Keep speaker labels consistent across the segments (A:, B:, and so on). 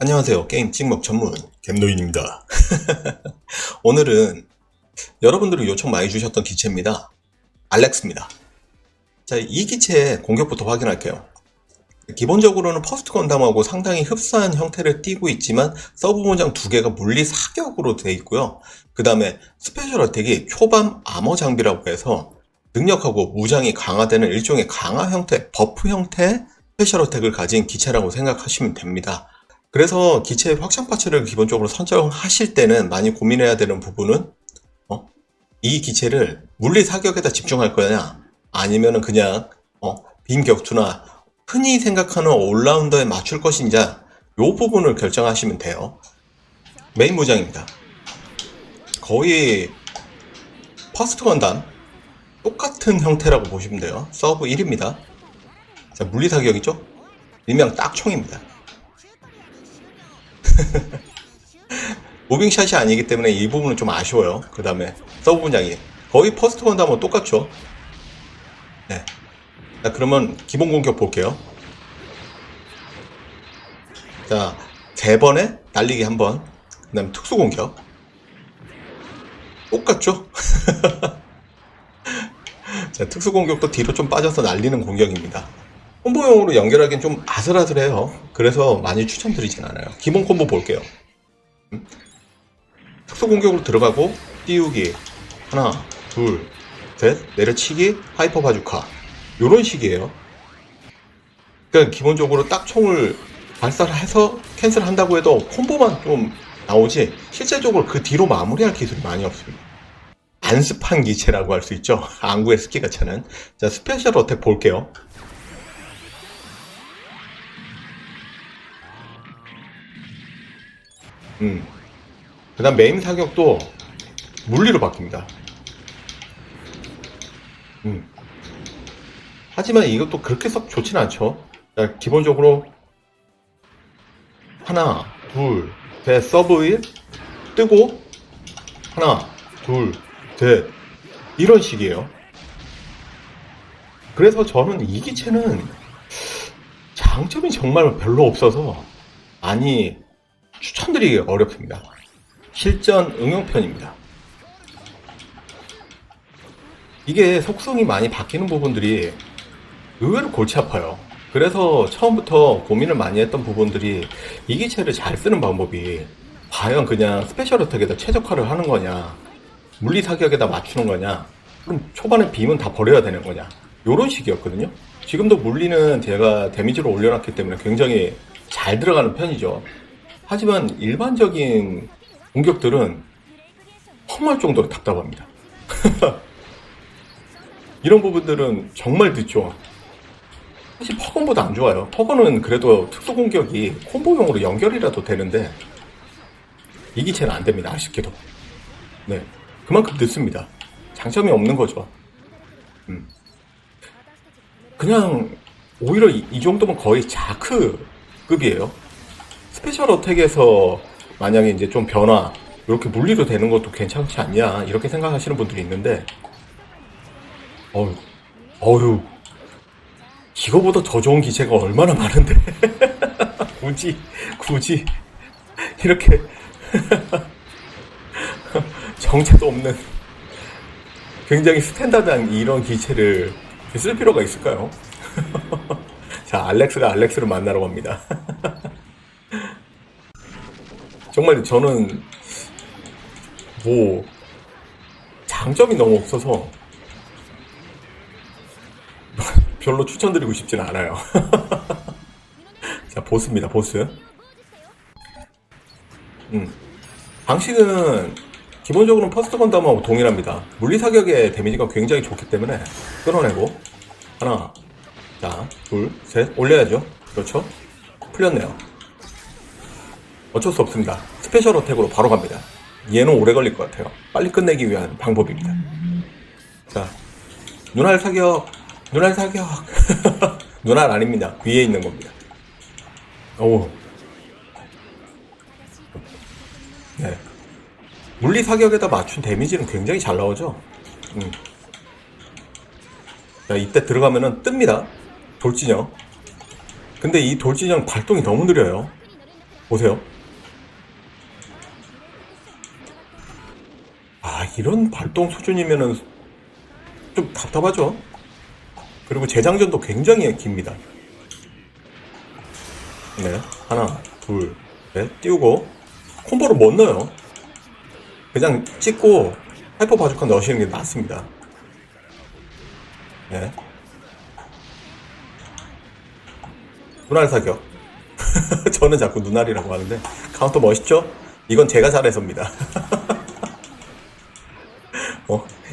A: 안녕하세요. 게임 찍먹 전문 겜노인입니다. 오늘은 여러분들이 요청 많이 주셨던 기체입니다. 알렉스입니다. 자, 이 기체의 공격부터 확인할게요. 기본적으로는 퍼스트 건담하고 상당히 흡사한 형태를 띠고 있지만 서브 문장 두 개가 물리 사격으로 되어 있고요. 그 다음에 스페셜 어택이 초반 아머 장비라고 해서 능력하고 무장이 강화되는 일종의 강화 형태, 버프 형태의 스페셜 어택을 가진 기체라고 생각하시면 됩니다. 그래서 기체 확장 파츠를 기본적으로 선정하실 때는 많이 고민해야 되는 부분은 어? 이 기체를 물리 사격에다 집중할 거냐 아니면 은 그냥 어? 빈 격투나 흔히 생각하는 올라운더에 맞출 것인지 요 부분을 결정하시면 돼요. 메인 무장입니다. 거의 퍼스트 건담 똑같은 형태라고 보시면 돼요. 서브 1입니다. 자, 물리 사격이죠? 일명 딱총입니다. 무빙샷이 아니기 때문에 이 부분은 좀 아쉬워요. 그 다음에 서브 분장이 거의 퍼스트 건담은 똑같죠. 네. 자, 그러면 기본 공격 볼게요. 자, 세 번에 날리기 한 번. 그 다음에 특수 공격. 똑같죠? 자, 특수 공격도 뒤로 좀 빠져서 날리는 공격입니다. 콤보용으로 연결하기엔 좀 아슬아슬해요. 그래서 많이 추천드리진 않아요. 기본 콤보 볼게요. 음? 특수 공격으로 들어가고 띄우기 하나, 둘, 셋, 내려치기, 하이퍼 바주카 요런 식이에요. 그러니까 기본적으로 딱 총을 발사를 해서 캔슬 한다고 해도 콤보만 좀 나오지 실제적으로 그 뒤로 마무리할 기술이 많이 없습니다. 안습한 기체라고 할 수 있죠. 안구의 스키 가 차는. 자, 스페셜 어택 볼게요. 음. 그 다음 메인 사격도 물리로 바뀝니다. 음. 하지만 이것도 그렇게 썩 좋진 않죠. 자, 기본적으로 하나, 둘, 셋, 서브 1 뜨고 하나, 둘, 셋 이런 식이에요. 그래서 저는 이 기체는 장점이 정말 별로 없어서 많이 추천드리기 어렵습니다. 실전 응용편입니다. 이게 속성이 많이 바뀌는 부분들이 의외로 골치 아파요. 그래서 처음부터 고민을 많이 했던 부분들이 이 기체를 잘 쓰는 방법이 과연 그냥 스페셜 어택에다 최적화를 하는 거냐, 물리 사격에다 맞추는 거냐, 그럼 초반에 빔은 다 버려야 되는 거냐, 요런 식이었거든요. 지금도 물리는 제가 데미지를 올려놨기 때문에 굉장히 잘 들어가는 편이죠. 하지만 일반적인 공격들은 험할 정도로 답답합니다. 이런 부분들은 정말 늦죠. 사실 퍼건보다 안 좋아요. 퍼건은 그래도 특수 공격이 콤보용으로 연결이라도 되는데 이 기체는 안 됩니다. 아쉽게도. 네. 그만큼 늦습니다. 장점이 없는 거죠. 음. 그냥 오히려 이, 이 정도면 거의 자크급이에요. 스페셜 어택에서 만약에 이제 좀 변화, 이렇게 물리로 되는 것도 괜찮지 않냐, 이렇게 생각하시는 분들이 있는데, 어휴, 어휴, 이거보다 더 좋은 기체가 얼마나 많은데. 굳이, 굳이, 이렇게, 정체도 없는, 굉장히 스탠다드한 이런 기체를 쓸 필요가 있을까요? 자, 알렉스가 알렉스를 만나러 갑니다. 정말 저는 뭐 장점이 너무 없어서 별로 추천드리고 싶진 않아요. 자, 보스입니다, 보스. 음. 방식은 기본적으로는 퍼스트 건담하고 동일합니다. 물리 사격의 데미지가 굉장히 좋기 때문에 끌어내고 하나, 자, 둘, 셋 올려야죠. 그렇죠? 풀렸네요. 어쩔 수 없습니다. 스페셜 어택으로 바로 갑니다. 얘는 오래 걸릴 것 같아요. 빨리 끝내기 위한 방법입니다. 자, 눈알 사격, 눈알 사격. 눈알 아닙니다. 위에 있는 겁니다. 오. 네. 물리 사격에다 맞춘 데미지는 굉장히 잘 나오죠. 음. 자, 이때 들어가면은 뜹니다. 돌진형. 근데 이 돌진형 발동이 너무 느려요. 보세요. 아, 이런 발동 수준이면은 좀 답답하죠? 그리고 재장전도 굉장히 깁니다. 네, 하나, 둘, 넷, 띄우고, 콤보를 못 넣어요. 그냥 찍고, 하이퍼 바주카 넣으시는 게 낫습니다. 네. 눈알 사격. 저는 자꾸 눈알이라고 하는데, 카운터 멋있죠? 이건 제가 잘해서입니다.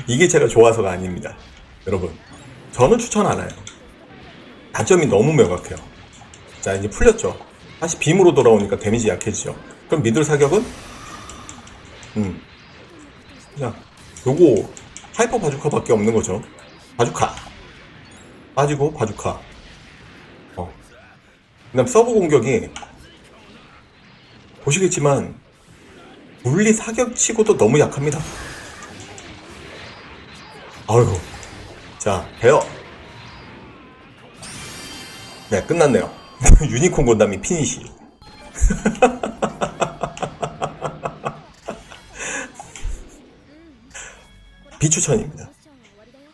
A: 어, 이게 제가 좋아서가 아닙니다. 여러분, 저는 추천 안 해요. 단점이 너무 명확해요. 자, 이제 풀렸죠. 다시 빔으로 돌아오니까 데미지 약해지죠. 그럼 미들 사격은? 음. 그냥, 요거, 하이퍼 바주카 밖에 없는 거죠. 바주카. 빠지고, 바주카. 어. 그 다음 서브 공격이, 보시겠지만, 물리 사격치고도 너무 약합니다. 아유. 자, 배어. 네, 끝났네요. 유니콘 건담이 피니시. 비추천입니다.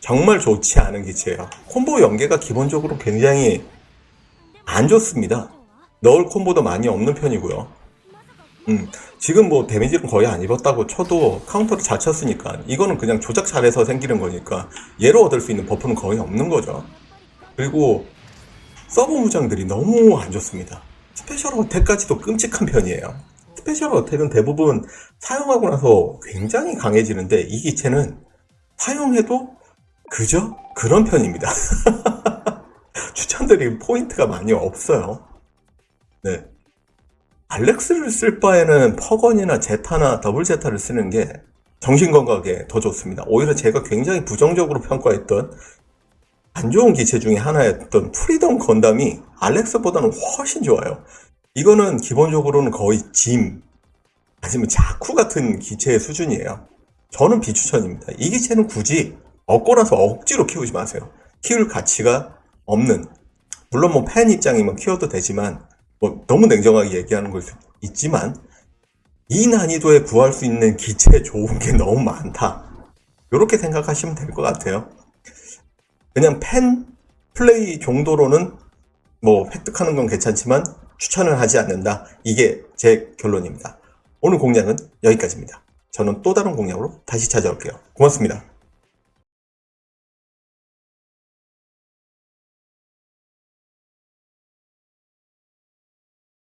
A: 정말 좋지 않은 기체예요. 콤보 연계가 기본적으로 굉장히 안 좋습니다. 넣을 콤보도 많이 없는 편이고요. 음, 지금 뭐 데미지는 거의 안 입었다고 쳐도 카운터를 잘 쳤으니까 이거는 그냥 조작 잘해서 생기는 거니까 얘로 얻을 수 있는 버프는 거의 없는 거죠. 그리고 서브 무장들이 너무 안 좋습니다. 스페셜 어택까지도 끔찍한 편이에요. 스페셜 어택은 대부분 사용하고 나서 굉장히 강해지는데 이 기체는 사용해도 그저 그런 편입니다. 추천드릴 포인트가 많이 없어요. 네. 알렉스를 쓸 바에는 퍼건이나 제타나 더블 제타를 쓰는 게 정신건강에 더 좋습니다. 오히려 제가 굉장히 부정적으로 평가했던 안 좋은 기체 중에 하나였던 프리덤 건담이 알렉스보다는 훨씬 좋아요. 이거는 기본적으로는 거의 짐, 아니면 자쿠 같은 기체의 수준이에요. 저는 비추천입니다. 이 기체는 굳이 얻고 나서 억지로 키우지 마세요. 키울 가치가 없는. 물론 뭐 팬 입장이면 키워도 되지만 뭐 너무 냉정하게 얘기하는 걸수 있지만 이 난이도에 구할 수 있는 기체 좋은 게 너무 많다. 이렇게 생각하시면 될 것 같아요. 그냥 팬 플레이 정도로는 뭐 획득하는 건 괜찮지만 추천을 하지 않는다. 이게 제 결론입니다. 오늘 공략은 여기까지입니다. 저는 또 다른 공략으로 다시 찾아올게요. 고맙습니다.